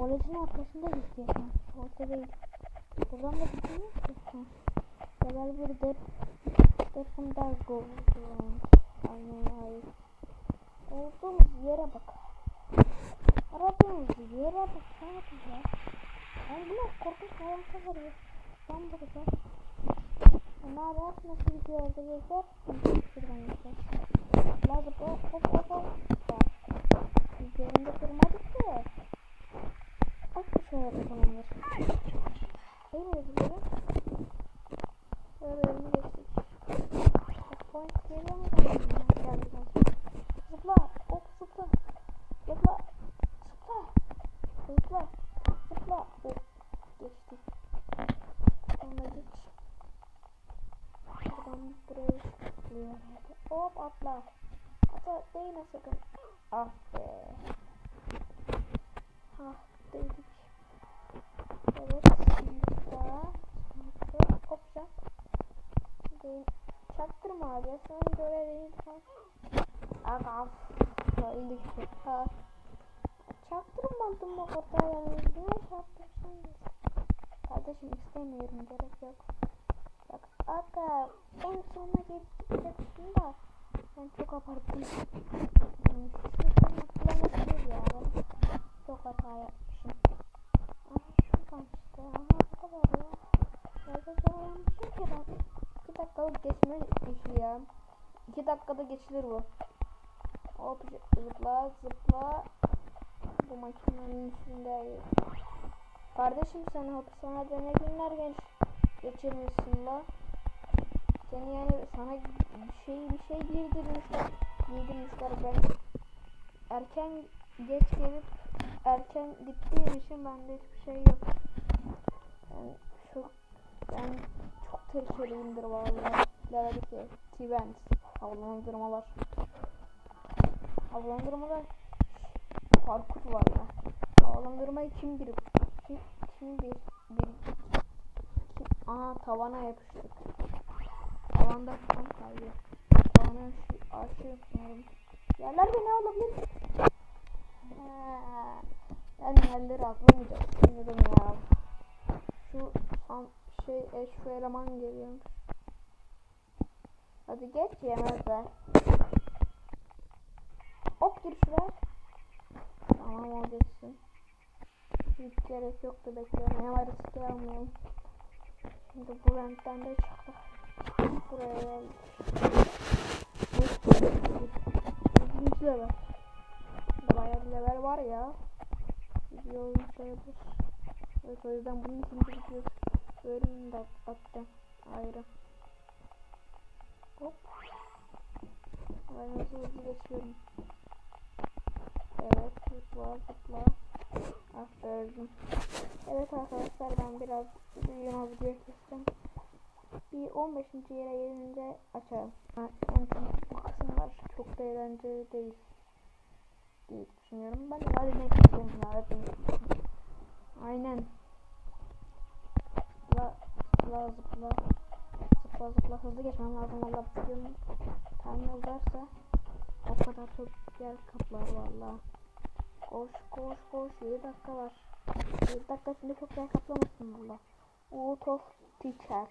Kolejin arkasında gidiyorsun. Orta değil. Buradan da gidiyor musun? Level 1 dep defunda go. Aynen hayır. Olduğumuz yere bak. Aradığımız yere bak. Ne yapacağız? Ben bunu korkunç hayata varıyor. Ben bakacağım. Onlar bak nasıl gidiyor orada gezler. Şuradan geçeceğiz. Lazım hop hop hop hop. Bak. Üzerinde durmadık ki. Bak bir şöyle yapalımdır. Değil mi yazıları? Böyle önünü geçtik. Point geliyor mu? Geldi geldi. Zıpla. Hop zıpla. Zıpla. Zıpla. Zıpla. Zıpla. Hop. Geçtik. Sonra geç. Buradan buraya zıplıyor. Hop atla. Atla değme sakın. Ah be. Ah Sen. Değil. Çaktırma abi. Sen görevini sen. Aga. Öldük. Ha. Çaktırmadım o kadar yani. Ne çaktırsan Kardeşim istemiyorum gerek yok. Bak aga en sonuna geleceksin da ben çok abarttım. Yani şuradan atlamak ya ben çok hata yapmışım. Aha şuradan işte aha bu kadar ya. Nerede zorlanmışım ki ben. 2 dakikalık geçme işi ya. 2 dakikada geçilir bu. Hop zıpla zıpla. Bu makinenin üstünde. Kardeşim sen hapishanede ne günler geç geçirmişsin la. Seni yani sana bir şey bir şey giydirmişler. Giydirmişler ben erken geç gelip erken gittiğim için bende hiçbir şey yok. Yani çok ben çok tehlikeliyimdir vallahi. Level 2 T-Band havalandırmalar. Havalandırmalar parkur var ya. Havalandırmayı kim bilir? Kim, kim bir, bir kim, aha tavana yapıştık. Tavanda tam kayıyor. Tavana aşı, aşıyorum sanırım. Yerlerde ne olabilir? Ha, ben yerleri atlamayacağım. Sanırım ya. Şu an şey eş şu eleman geliyormuş. Hadi geç yemezler. Hop gir şuraya. Tamam o geçsin. Hiç gerek yoktu beklemeye var riske almayalım. Şimdi bu renkten de çıktık. Buraya geldik. Üçüncü level. Bayağı bir level var ya. Video oyun sayılır. Evet o yüzden bunun ikinci videosu. Bölümünü de attım. Ayrı. Hop. Ben hızlı hızlı geçiyorum. Evet zıpla zıpla. Ah öldüm. Evet arkadaşlar ben biraz videoma video kestim. Bir 15. yere gelince açarım. Yani bu kısımlar çok da eğlenceli değil. Diye düşünüyorum. Ben de hadi ne istiyorum ya. Aynen. Zıpla zıpla zıpla. Zıpla hızlı geçmem lazım. Valla videonun time uzarsa o kadar çok yer kaplar valla. Koş koş koş 7 dakika var. 7 dakika içinde çok yer kaplamasın valla. Out of teacher.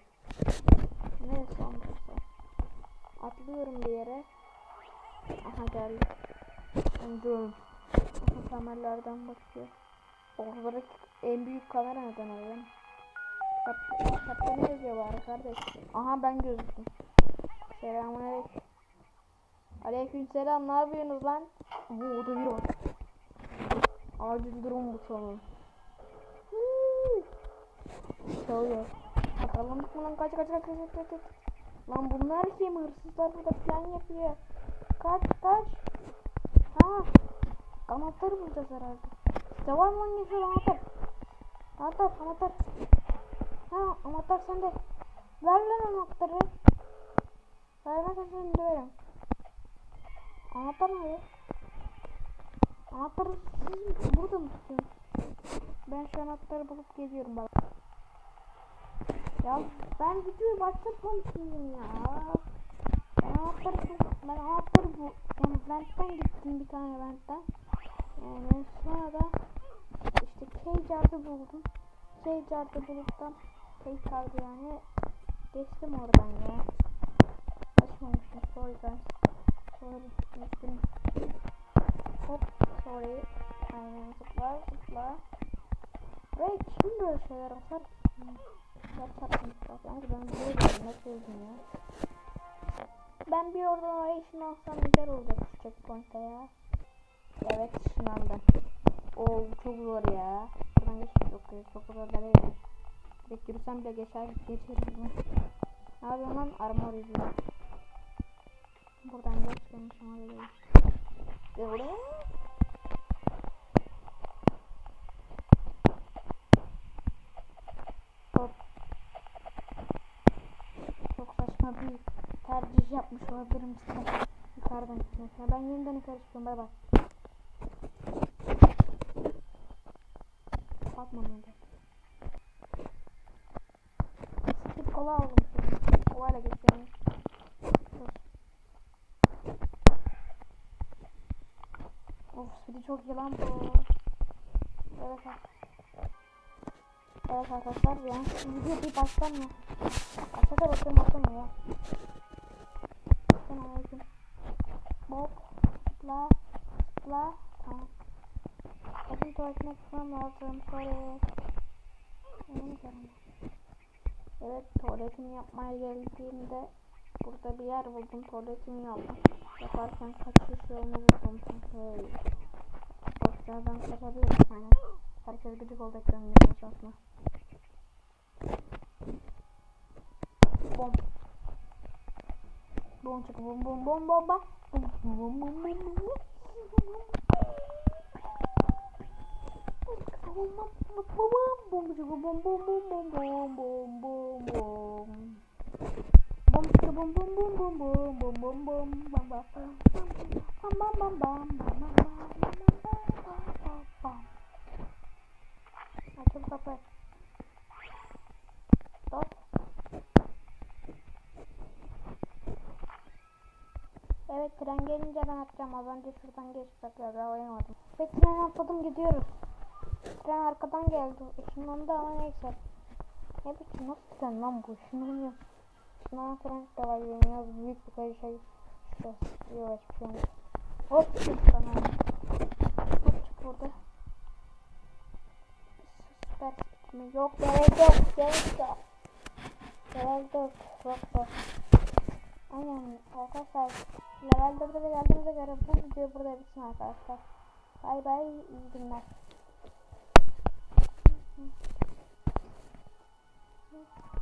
Neyse olmazsa. Atlıyorum bir yere. Aha geldi. Öldüm. Aha kamerlerden bakıyor. Orada en büyük kamera neden öyle? Kitap, kitapta ne yazıyor bari kardeş? Aha ben gözüktüm. Selamünaleyküm. Aleykümselam ne yapıyorsunuz lan? Oo orada biri var. Acil durum butonu. Çalıyor. Bakalım lan kaç kaç kaç kaç kaç kaç. Lan bunlar kim? Hırsızlar burada plan yapıyor. Kaç kaç. Ha. Anahtarı bulacağız herhalde. Var mı geçiyor anahtar? Anahtar anahtar. Ha anahtar sende. Ver lan anahtarı. Vermezsen seni döverim. Anahtar nerede? Anahtarı siz burada mı tutuyorsunuz? Ben şu anahtarı bulup geliyorum bak. Ya ben videoyu başlatmamışım ya. Ben anahtarı ben anahtarı bu. Yani ventten gittim bir tane ventten. Yani sonra da işte Keycar'da buldum. Keycar'da buluttan Keycar'da yani geçtim oradan ya. Açmamışım guys. Sorry. Üzgünüm. Hop sorry. Aynen zıpla zıpla. Ve kim böyle şeyler atar? Ya çarpmışlar. Yani ben biliyorum ne söyleyeyim ya. Ben bir oradan oraya ışınlansam güzel olacak şu checkpoint'e ya. Evet ışınlandım. Oo çok zor ya. Buradan geçmek yok. Çok zor da değil. Direkt yürüsem bile geçer, geçeriz bunu. Ne yapıyorsun lan? Armor yüzüyor. Buradan geç gelmiş ama değil. Buraya. Hop. Çok saçma bir tercih yapmış olabilirim size. Yukarıdan gitmekle. Ben yeniden yukarı çıkıyorum. Bay bay. Bakma bence. kola aldım. Kolayla geçelim. Of speed'i çok iyi lan bu. Evet Evet arkadaşlar ya. Video bir baştan mı? Aşağıda bakıyorum bakın ya. Bakın aleyküm. Bok. La. La. Tamam. Bakın tuvaletine çıkmam lazım. Sorry. Benim canım. Evet tuvaletimi yapmaya geldiğimde burada bir yer buldum. Tuvaletimi yaptım. Yaparken kaçış yolunu buldum. Hey. Boşlardan kaçabilirim. Aynen. Herkes gıcık oldu ekranın aslında. Bom. Bom çık bom bom bom bom bom. Bom bom bom bom bom Açın kapı. Stop. Evet tren gelince ben atacağım. Az önce şuradan geçtik ya. Ben oynamadım. Ve tren atladım gidiyoruz. Tren arkadan geldi. Işınlandı ama neyse. Ne biçim nasıl tren lan bu? Işınlanıyor. Işınlanan tren de var. Biraz büyük bir şey. İşte yok hiçbir şey olmaz. Hop sana. Hop çık burada. Süper mi? Yok gerek yok. Gerek yok. Gerek yok. Yok yok. Aynen arkadaşlar. Level 4'e de geldiğimize göre bu video burada bitsin arkadaşlar. Bay bay. iyi günler. Thank you.